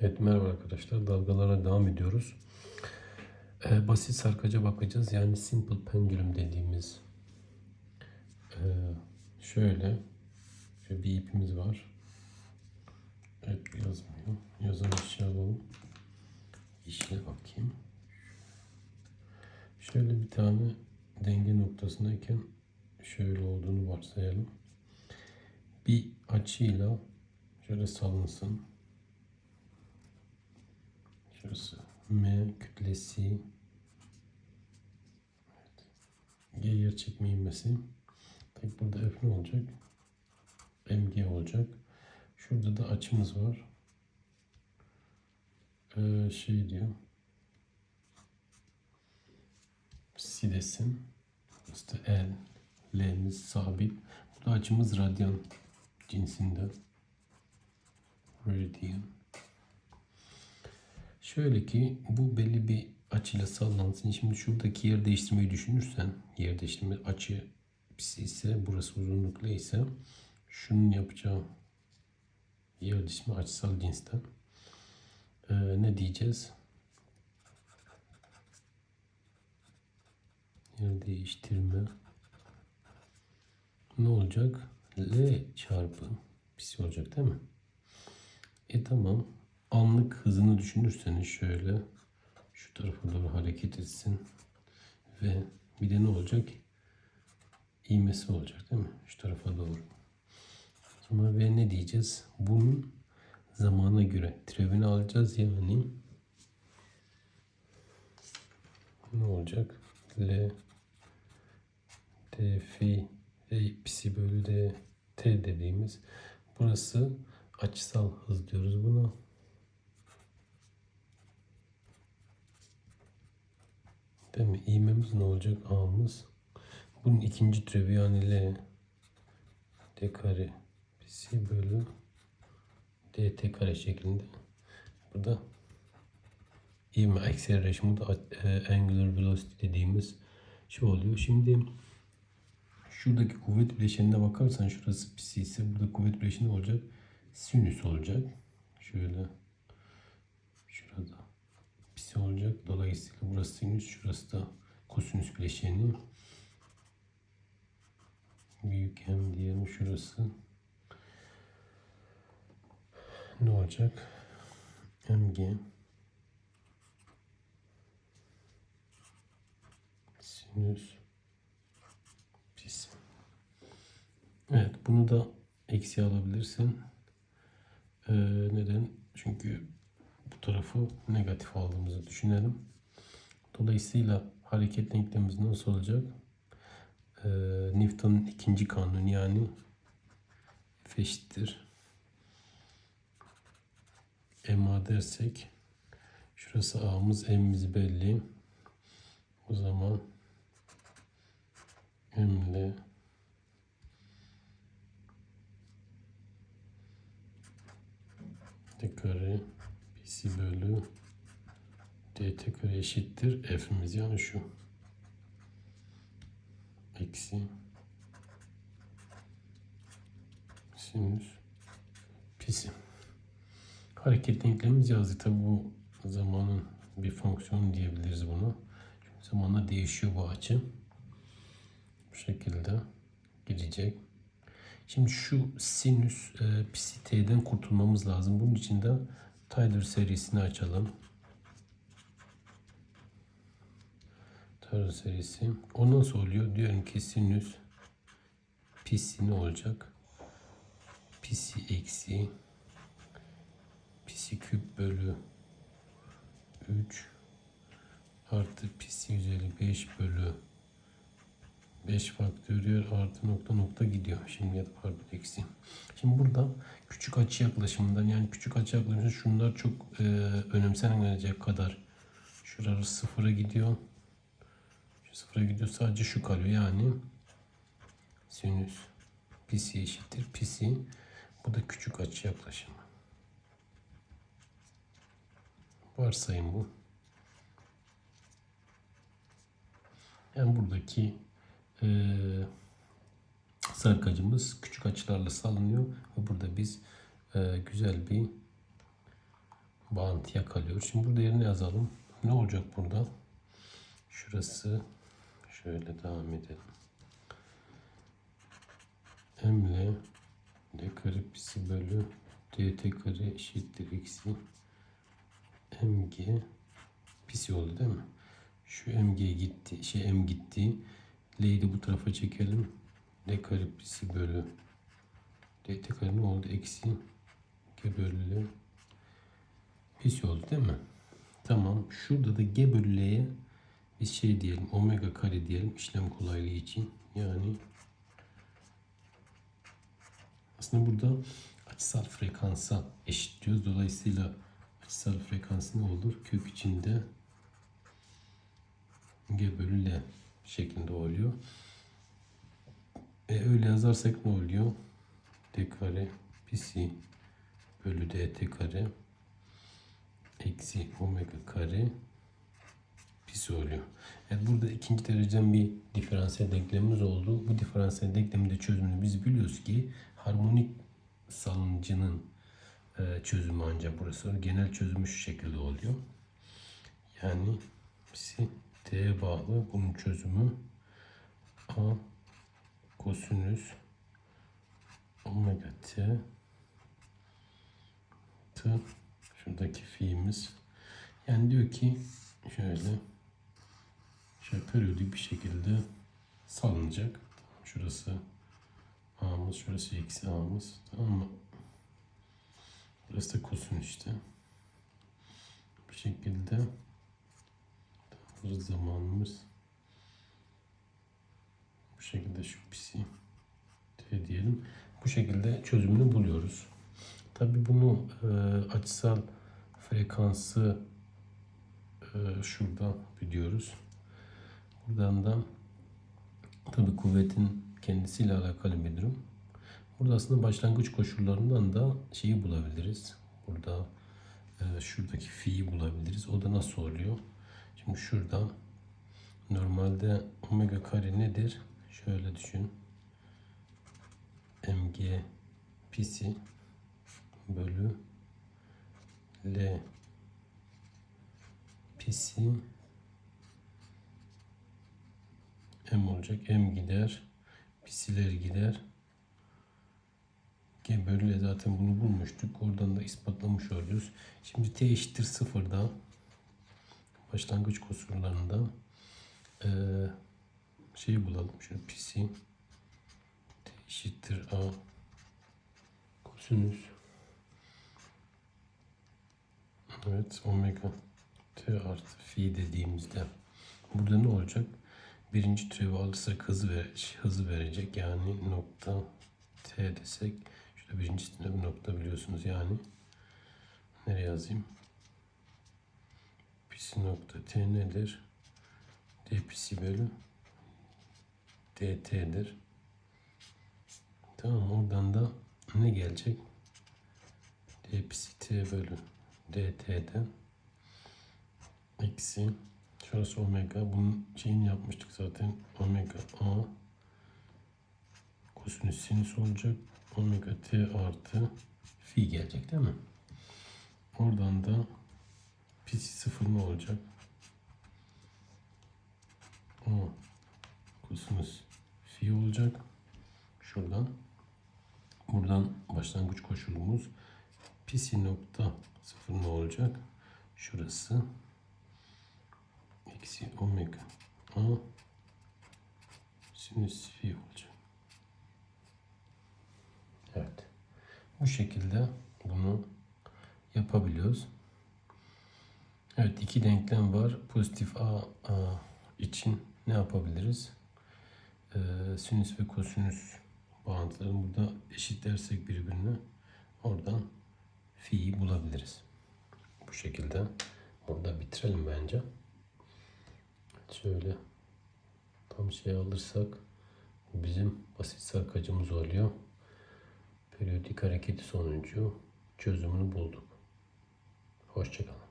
Evet merhaba arkadaşlar. Dalgalara devam ediyoruz. Ee, basit sarkaca bakacağız. Yani simple pendulum dediğimiz. Ee, şöyle. Şöyle bir ipimiz var. Evet yazmıyor. Yazan işe alalım. İşine bakayım. Şöyle bir tane denge noktasındayken şöyle olduğunu varsayalım. Bir açıyla şöyle salınsın. Şurası M kütlesi evet. G yer çekme ivmesi Tek burada F ne olacak? MG olacak. Şurada da açımız var. Ee, şey diyor. Sidesin. İşte L. L'miz sabit. Bu da açımız radyan cinsinde. Radian. Şöyle ki bu belli bir açıyla sallansın. Şimdi şuradaki yer değiştirmeyi düşünürsen yer değiştirme açı ise burası uzunluklu ise şunun yapacağı yer değiştirme açısal cinsten ee, ne diyeceğiz? Yer değiştirme ne olacak? L çarpı psi olacak değil mi? E tamam anlık hızını düşünürseniz şöyle şu tarafa doğru hareket etsin ve bir de ne olacak? İğmesi olacak değil mi? Şu tarafa doğru. Zaman ve ne diyeceğiz? Bunun zamana göre türevini alacağız yani ne olacak? L d fi e, psi bölü d t dediğimiz burası açısal hız diyoruz buna. Değil mi? İğmemiz ne olacak? A'mız. Bunun ikinci türevi yani L D kare psi bölü dt kare şeklinde. Burada ivme acceleration da e, angular velocity dediğimiz şey oluyor. Şimdi şuradaki kuvvet bileşenine bakarsan şurası psi ise burada kuvvet bileşeni olacak. Sinüs olacak. Şöyle şurada psi olacak. Dolayısıyla burası sinüs, şurası da kosinüs bileşeni. Büyük M diyelim şurası. Ne olacak? MG sinüs pis. Evet bunu da eksi alabilirsin. Ee, neden? Çünkü bu tarafı negatif aldığımızı düşünelim. Dolayısıyla hareket denklemimiz nasıl olacak? Ee, Newton'un ikinci kanunu yani F eşittir. MA dersek şurası A'mız M'imiz belli. O zaman M ile d kare psi bölü dt kare eşittir f'imiz yani şu. Eksi sinüs pisi. Hareket denklemimiz yazdık. Tabi bu zamanın bir fonksiyon diyebiliriz bunu. Çünkü zamanla değişiyor bu açı. Bu şekilde gidecek Şimdi şu sinüs e, psi t'den kurtulmamız lazım. Bunun için de Tyler serisini açalım. Tyler serisi. O nasıl oluyor? Diyorum ki sinüs psi ne olacak? Psi eksi psi küp bölü 3 artı psi üzeri 5 bölü 5 faktöriyel artı nokta nokta gidiyor. Şimdi ya da pardon eksi. Şimdi burada küçük açı yaklaşımından yani küçük açı yaklaşımında şunlar çok e, önemsenmeyecek kadar şuraları sıfıra gidiyor. Şu sıfıra gidiyor sadece şu kalıyor yani sinüs pisi eşittir pisi. Bu da küçük açı yaklaşımı. Varsayım bu. Yani buradaki e, sarkacımız küçük açılarla salınıyor ve burada biz e, güzel bir bağıntı yakalıyor. Şimdi burada yerine yazalım. Ne olacak burada? Şurası şöyle devam edelim. M ile D kare pisi bölü DT kare eşittir eksi MG pisi oldu değil mi? Şu MG gitti. Şey M gitti. L'yi de bu tarafa çekelim. D kare bölü DT kare ne oldu? Eksi G bölü L pisi oldu değil mi? Tamam. Şurada da G bölü L'ye biz şey diyelim. Omega kare diyelim. işlem kolaylığı için. Yani aslında burada açısal frekansa eşitliyoruz. Dolayısıyla açısal frekans ne olur? Kök içinde G bölü L şeklinde oluyor. E öyle yazarsak ne oluyor? D kare psi bölü dt kare eksi omega kare psi oluyor. Evet burada ikinci dereceden bir diferansiyel denklemimiz oldu. Bu diferansiyel denklemin de çözümünü biz biliyoruz ki harmonik salıncının e, çözümü ancak burası. Genel çözümü şu şekilde oluyor. Yani psi t'ye bağlı bunun çözümü a kosinüs omega t t şuradaki fi'miz yani diyor ki şöyle şöyle periyodik bir şekilde salınacak. Şurası a'mız, şurası eksi a'mız. Tamam mı? Burası da kosinüs işte. Bu şekilde hız zamanımız bu şekilde şu pisi t diyelim. Bu şekilde çözümünü buluyoruz. Tabi bunu e, açısal frekansı e, şurada biliyoruz. Buradan da tabi kuvvetin kendisiyle alakalı bir durum. Burada aslında başlangıç koşullarından da şeyi bulabiliriz. Burada e, şuradaki fi'yi bulabiliriz. O da nasıl oluyor? Şimdi şuradan normalde omega kare nedir? Şöyle düşün. mg pisi bölü L pisi M olacak. M gider. Pisiler gider. G bölü L zaten bunu bulmuştuk. Oradan da ispatlamış oluyoruz. Şimdi T eşittir sıfırda başlangıç koşullarında ee, şeyi bulalım. Şöyle pisi T eşittir A kosinüs Evet omega t artı fi dediğimizde burada ne olacak? Birinci türevi alırsak hızı, ver, hızı verecek. Yani nokta t desek şurada birincisinde bir nokta biliyorsunuz yani. Nereye yazayım? Pisi nokta t nedir? d pisi bölü dt'dir. Tamam oradan da ne gelecek? d pisi t bölü dt'den eksi şurası omega bunun şeyini yapmıştık zaten omega a kosinüs sinüs olacak omega t artı fi gelecek değil mi? Oradan da pisi sıfır ne olacak? a kosinüs fi olacak. Şuradan buradan başlangıç koşulumuz pisi nokta sıfır ne olacak? Şurası eksi omega a sinüs fi olacak. Evet. Bu şekilde bunu yapabiliyoruz. Evet iki denklem var. Pozitif a, a için ne yapabiliriz? Ee, sinüs ve kosinüs bağıntılarını burada eşitlersek birbirine oradan fi'yi bulabiliriz. Bu şekilde burada bitirelim bence. Şöyle tam şey alırsak bizim basit sarkacımız oluyor. Periyodik hareketi sonucu çözümünü bulduk. Hoşçakalın.